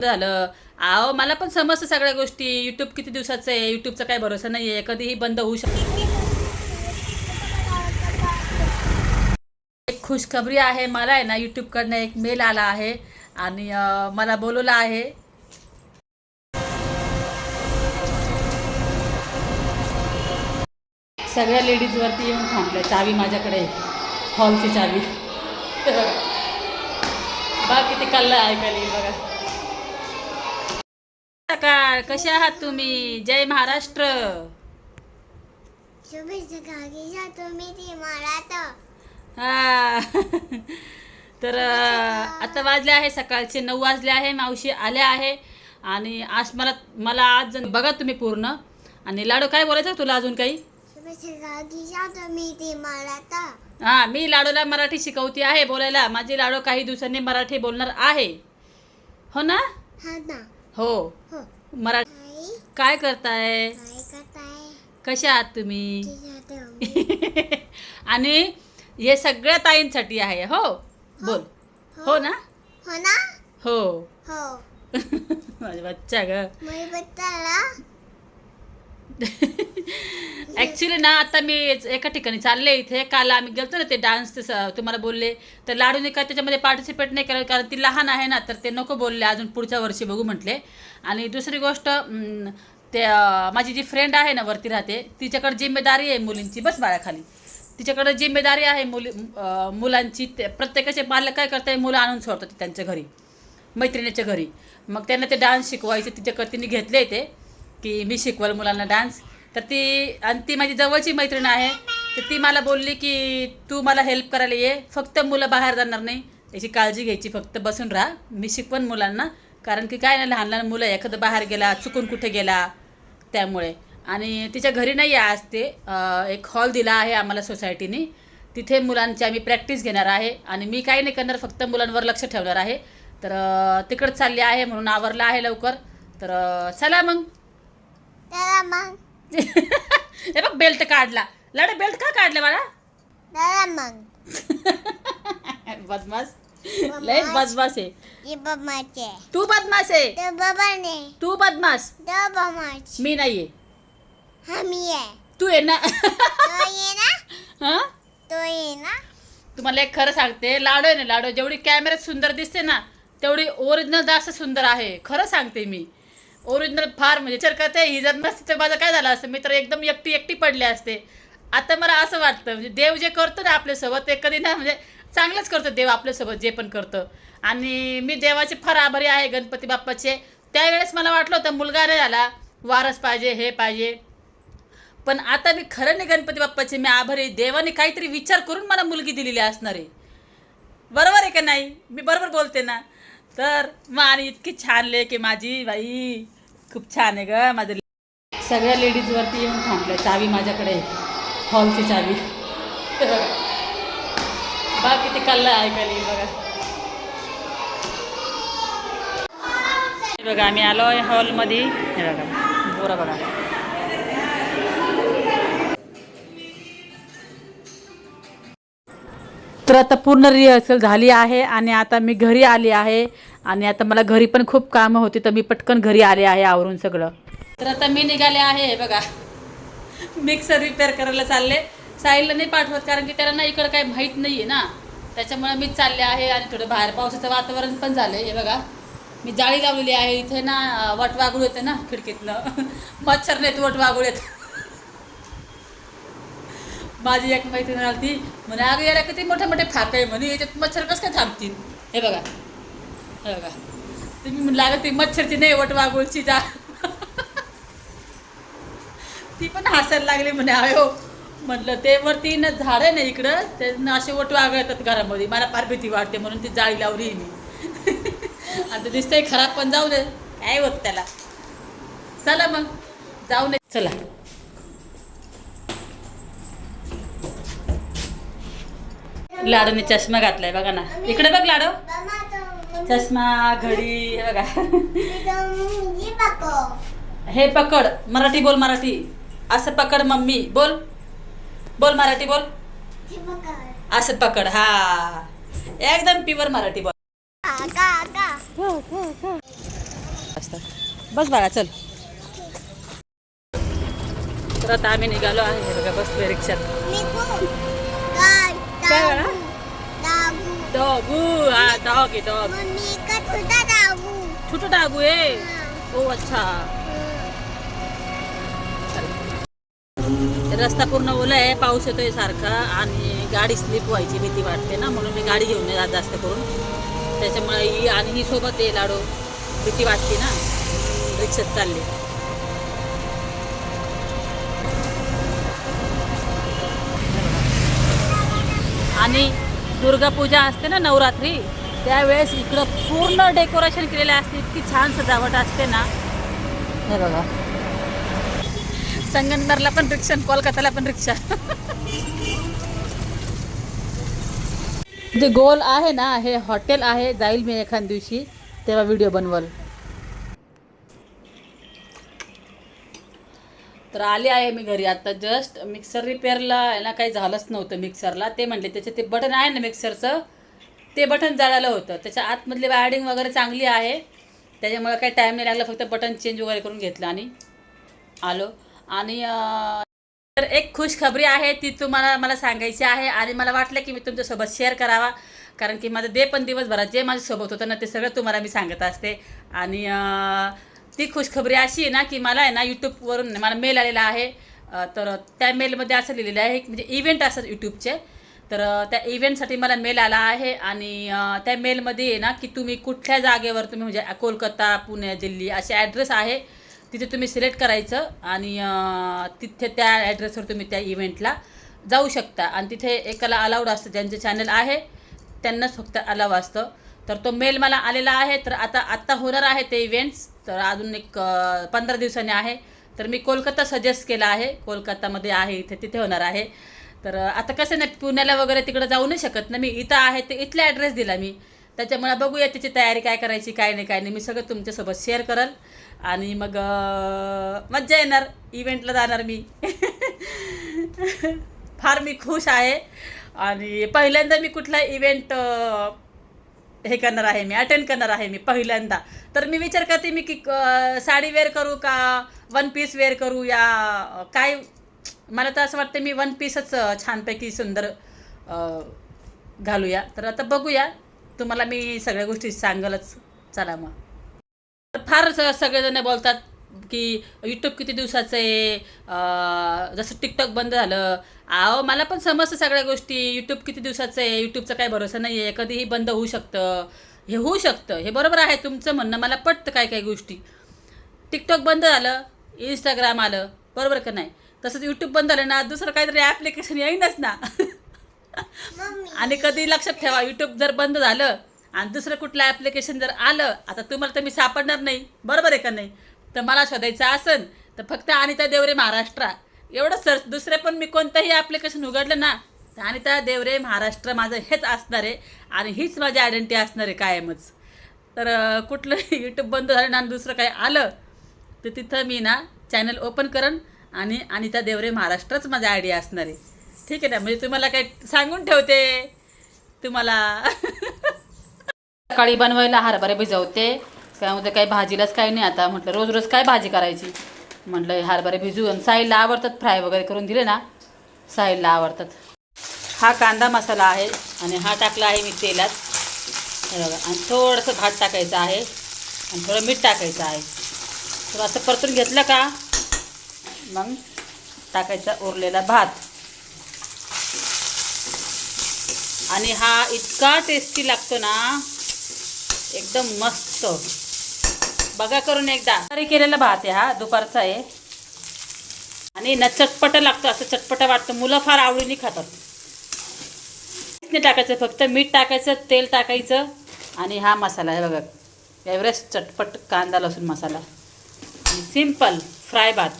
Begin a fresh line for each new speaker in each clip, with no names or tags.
झालं. आहो मला पण समजतं सगळ्या गोष्टी. युट्यूब किती दिवसाचं आहे? युट्यूबचा काही भरोसा नाही आहे कधीही बंद होऊ शकतो एक खुशखबरी आहे मला आहे ना यूट्यूबकडनं एक मेल आला आहे आणि मला बोलवलं आहे. सगळ्या लेडीजवरती येऊन थांबल्या. चावी माझ्याकडे हॉलची चावी. हे बघा किती कल्ला ऐकायला बघा. सकाळ कसे आहात तुम्ही? जय महाराष्ट्र.
तुम्ही ती तर.
हा. आता वाजले आहे सकाळचे नऊ वाजले आहे मावशी आल्या आहे. आणि आज मला मला आज बघा तुम्ही पूर्ण. आणि लाडू काय बोलायचं तुला अजून काही? हा मी लाडूला मराठी शिकवती आहे बोलायला. माझी लाडू काही दिवसांनी मराठी बोलणार आहे. हो ना?
हा ना.
हो.
हो.
मराठी
आई.
काय करताय?
काय करताय.
कशा आहात तुम्ही? आणि हे सगळ्या ताईंसाठी आहे हो? बोल. हो. ना?
हो ना?
हो.
हो.
माझा बच्चा ग.
मी बत्ताला
ॲक्च्युली ना आता मी एका ठिकाणी चालले इथे काल आम्ही गेलतो ना ते डान्स तुम्हाला बोलले. तर लाडूने काय त्याच्यामध्ये पार्टिसिपेट नाही केलं कारण ती लहान आहे ना तर ते नको बोलले अजून पुढच्या वर्षी बघू म्हटले. आणि दुसरी गोष्ट ते माझी जी फ्रेंड आहे ना वरती राहते तिच्याकडे जिम्मेदारी आहे मुलींची बस बाळाखाली. तिच्याकडे जिम्मेदारी आहे मुली मुलांची ते प्रत्येकाचे पालक काय करताय मुलं आणून सोडतात त्यांच्या घरी मैत्रिणीच्या घरी. मग त्यांना ते डान्स शिकवायचे तिच्याकडे तिने घेतले ते की मी शिकवल मुलांना डान्स तर ती आणि ती माझी जवळची मैत्रीण आहे. तर ती मला बोलली की तू मला हेल्प करायला ये. फक्त मुलं बाहेर जाणार नाही. याची काळजी घ्यायची. फक्त बसून राहा. मी शिकवण मुलांना. कारण की काय नाही लहान लहान मुलं एखादं बाहेर गेला चुकून कुठे गेला त्यामुळे. आणि तिच्या घरी नाही आहे आज ते. एक हॉल दिला आहे आम्हाला सोसायटीने तिथे मुलांची आम्ही प्रॅक्टिस घेणार आहे. आणि मी काही नाही करणार. फक्त मुलांवर लक्ष ठेवणार आहे. तर तिकडं चालली आहे म्हणून आवरलं आहे लवकर. तर चला मग.
चला मग.
हे बघ बेल्ट काढला. लाडा बेल्ट का काढला मला
मग.
बदमाश. लय बदमाश आहे.
ती बमाचे
तू बदमाश आहे.
ते बाबाने
तू बदमाश.
ते बमाच
मी नाहीये.
आम्ही आहे.
तू आहे ना.
तो ये ना.
हा?
तो ये ना.
तुम्हाला एक खरं सांगते लाडू आहे ना लाडू जेवढी कॅमेऱ्यात सुंदर दिसते ना तेवढी ओरिजिनल जास्त सुंदर आहे. खरं सांगते मी. ओरिजिनल फार म्हणजे विचार करते ही जर नसते तर माझं काय झालं असतं? मी तर एकदम एकटी एकटी पडले असते. आता मला असं वाटतं म्हणजे देव जे करतो ना आपल्यासोबत ते कधी ना म्हणजे चांगलंच करतो देव आपल्यासोबत जे पण करतं. आणि मी देवाचे फार आभारी आहे गणपती बाप्पाचे. त्यावेळेस मला वाटलं होतं मुलगा नाही झाला वारस पाहिजे हे पाहिजे. पण आता मी खरं नाही गणपती बाप्पाचे मी आभारी देवाने काहीतरी विचार करून मला मुलगी दिलेली असणार आहे. बरोबर आहे का नाही? मी बरोबर बोलते ना? तर मग आणि इतकी छान लेक माझी बाई. खूप छान आहे ग माझं. सगळ्या लेडीजवरती येऊन थांबल्या. चावी माझ्याकडे हॉलची चावी. हे बघा किती कल्ला ऐकायला बघा. हे बघा आम्ही आलो आहे हॉलमध्ये हे बघा बोरा बघा. तर आता पूर्ण रिहर्सल झाली आहे आणि आता मी घरी आली आहे. आणि आता मला घरी पण खूप कामं होती तर मी पटकन घरी आले आहे आवरून सगळं. तर आता मी निघाले आहे बघा. मिक्सर रिपेअर करायला चालले. साहिलला नाही पाठवत कारण की त्याला ना इकडं काही माहीत नाही आहे ना. त्याच्यामुळे मीच चालले आहे आणि थोडं बाहेर. पावसाचं वातावरण पण झालं आहे हे बघा. मी जाळी लावलेली आहे. इथे ना वटवागुळ येते ना खिडकीतनं. मच्छर नाहीत वट येतं येत. माझी एक मैत्रीण आली म्हणे अगं याला किती मोठे मोठे फाक आहे. म्हणे याच्यात मच्छर कसं काय थांबतील? हे बघा. हे बघा. तुम्ही म्हणलं अगं ती मच्छरची नाही वट वागुळची जा. ती पण हसायला लागली म्हणे अयो. म्हटलं ते वरती ना झाड आहे ना इकडं ते असे वट येतात घरामध्ये. मला फार भीती वाटते म्हणून ती जाळी लावली मी. आता दिसतंय खराब पण जाऊ दे. काय होत त्याला. चला मग. जाऊ नये चला. लाडूने चष्मा घातलाय बघा ना. इकडे बघ लाडू. चष्मा घडी बघा. हे पकड मराठी बोल मराठी. असं पकड मम्मी. बोल. बोल मराठी बोल. असं पकड हा. एकदम प्युअर मराठी बोल. बस बाळा चल. तर आता आम्ही निघालो आहे बघा बसलोय रिक्षात. काय?
डाबू
डॉगू हा डॉग आहे डॉग
मम्मी का छोटा डाबू
छोटो डागू आहे. ओ अच्छा. रस्ता पूर्ण ओला आहे पाऊस येतोय सारखा आणि गाडी स्लिप व्हायची भीती वाटते ना म्हणून मी गाडी घेऊन जात जास्त करून. त्याच्यामुळे ही आणि ही सोबत आहे लाडो. भीती वाटते ना रिक्षात चालली. आणि दुर्गा पूजा असते ना नवरात्री त्यावेळेस इकडं पूर्ण डेकोरेशन केलेलं असते इतकी छान सजावट असते ना. हे बघा. संगमनेरला पण रिक्षा आणि कोलकाताला पण रिक्षा. जे गोल आहे ना हे हॉटेल आहे जाईल मी एखाद दिवशी तेव्हा व्हिडिओ बनवल. तर आले आहे मी घरी. आता जस्ट मिक्सर रिपेअरला ना काही झालंच नव्हतं मिक्सरला ते म्हणले त्याचे ते बटन आहे ना मिक्सरचं ते बटन जळालं होतं. त्याच्या आतमधली वायरिंग वगैरे चांगली आहे. त्याच्यामुळे काही टाईम नाही लागला फक्त बटन चेंज वगैरे करून घेतलं आणि आलो. आणि तर एक खुशखबरी आहे ती तुम्हाला मला सांगायची आहे. आणि मला वाटलं की मी तुमच्यासोबत शेअर करावा. कारण की माझं दे पण दिवसभरात जे माझ्यासोबत होतं ना ते सगळं तुम्हाला मी सांगत असते. आणि ती खुशखबरी अशी आहे ना की मला आहे ना यूट्यूबवरून मला मेल आलेला आहे. तर त्या मेलमध्ये असं लिहिलेलं आहे म्हणजे इव्हेंट असतात यूट्यूबचे तर त्या इव्हेंटसाठी मला मेल आला आहे आणि त्या मेलमध्ये आहे ना की तुम्ही कुठल्या जागेवर तुम्ही म्हणजे कोलकाता पुणे दिल्ली असे ॲड्रेस आहे. तिथे तुम्ही सिलेक्ट करायचं आणि तिथे त्या ॲड्रेसवर तुम्ही त्या इव्हेंटला जाऊ शकता. आणि तिथे एकाला अलाउड असतं ज्यांचे चॅनल आहे त्यांनाच फक्त अलाव असतं. तर तो मेल मला आलेला आहे. तर आता आत्ता होणार आहे ते इव्हेंट्स तर अजून एक पंधरा दिवसांनी आहे. तर मी कोलकाता सजेस्ट केला आहे. कोलकातामध्ये आहे इथे तिथे होणार आहे. तर आता कसं नाही पुण्याला वगैरे तिकडं जाऊ नाही शकत ना मी. इथं आहे ते इथला ॲड्रेस दिला मी. त्याच्यामुळे बघूया त्याची तयारी काय करायची काय नाही काय नाही. मी सगळं तुमच्यासोबत शेअर करल. आणि मग मज्जा येणार. इव्हेंटला जाणार मी. फार मी खुश आहे. आणि पहिल्यांदा मी कुठला इव्हेंट हे करणार आहे मी अटेंड करणार आहे मी पहिल्यांदा. तर मी विचार करते मी की साडी वेअर करू का? वन पीस वेअर करू या काय? मला तर असं वाटतं मी वन पीसच छानपैकी सुंदर घालूया. तर आता बघूया. तुम्हाला मी सगळ्या गोष्टी सांगलच. चला मग. तर फार सगळेजण बोलतात की यूट्यूब किती दिवसाचं आहे? जसं टिकटॉक बंद झालं. आहो मला पण समजतं सगळ्या गोष्टी. यूट्यूब किती दिवसाचं आहे? यूट्यूबचा काही भरोसा नाही आहे कधीही बंद होऊ शकतं. हे होऊ शकतं. हे बरोबर आहे तुमचं म्हणणं. मला पटतं काय काय गोष्टी. टिकटॉक बंद झालं. इंस्टाग्राम आलं. बरोबर का नाही? तसंच यूट्यूब बंद झालं ना दुसरं काहीतरी ॲप्लिकेशन येईनच ना. आणि कधी लक्षात ठेवा यूट्यूब जर बंद झालं आणि दुसरं कुठलं ॲप्लिकेशन जर आलं आता तुम्हाला तर मी सापडणार नाही. बरोबर आहे का नाही? तर मला शोधायचं असन तर फक्त अनिता देवरे महाराष्ट्र. एवढं सर्च दुसरे पण मी कोणतंही ॲप्लिकेशन उघडलं ना तर अनिता देवरे महाराष्ट्र माझं हेच असणार आहे आणि हीच माझी आयडेंटिटी असणार आहे कायमच. तर कुठलं यूट्यूब बंद झालं आणि दुसरं काही आलं तर तिथं मी ना चॅनल ओपन करन आणि अनिता देवरे महाराष्ट्रच माझा आयडिया असणार आहे. ठीक आहे ना म्हणजे तुम्हाला काही सांगून ठेवते तुम्हाला. सकाळी बनवायला हरभरे भिजवते काय म्हणते काही भाजीलाच काही नाही आता. म्हटलं रोज रोज काय भाजी करायची? म्हटलं हरभरे हरभरे भिजवून साईला आवडतात फ्राय वगैरे करून दिले ना साईला आवडतात. हा कांदा मसाला आहे आणि हा टाकला आहे मी तेलात. बघा आणि थोडंसं भात टाकायचं आहे आणि थोडं मीठ टाकायचं आहे. तर असं परतून घेतलं का? मग टाकायचा उरलेला भात. आणि हा इतका टेस्टी लागतो ना एकदम मस्त. बघा करून एकदा. तरी केलेला भात आहे हा दुपारचा आहे. आणि ना चटपट लागतो असं चटपट वाटतं. मुलं फार आवडीने खातात. नाही टाकायचं फक्त मीठ टाकायचं तेल टाकायचं आणि हा मसाला आहे बघा. एव्हरेस्ट चटपट कांदा लसूण मसाला. आणि सिंपल फ्राय भात.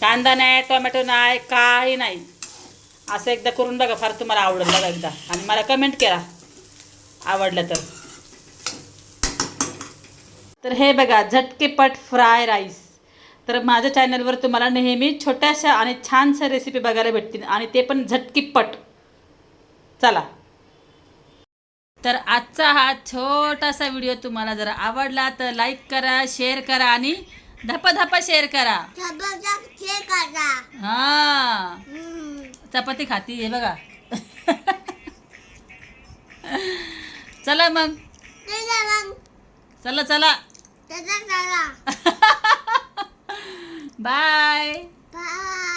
कांदा नाही टोमॅटो नाही काही नाही. असं एकदा करून बघा फार तुम्हाला आवडेल बघा एकदा. आणि मला कमेंट करा. आवडलं तर. तर हे बघा झटकेपट फ्राय राईस. तर माझ्या चॅनलवर तुम्हाला नेहमी छोट्याशा आणि छानशा रेसिपी बघायला भेटतील आणि ते पण झटकीपट. चला. तर आजचा हा छोटासा व्हिडिओ तुम्हाला जर आवडला तर लाईक करा शेअर करा आणि धपा धपा शेअर करा. हा. चपाती खाती हे बघा. चला मग.
चला.
再见
了。拜
拜。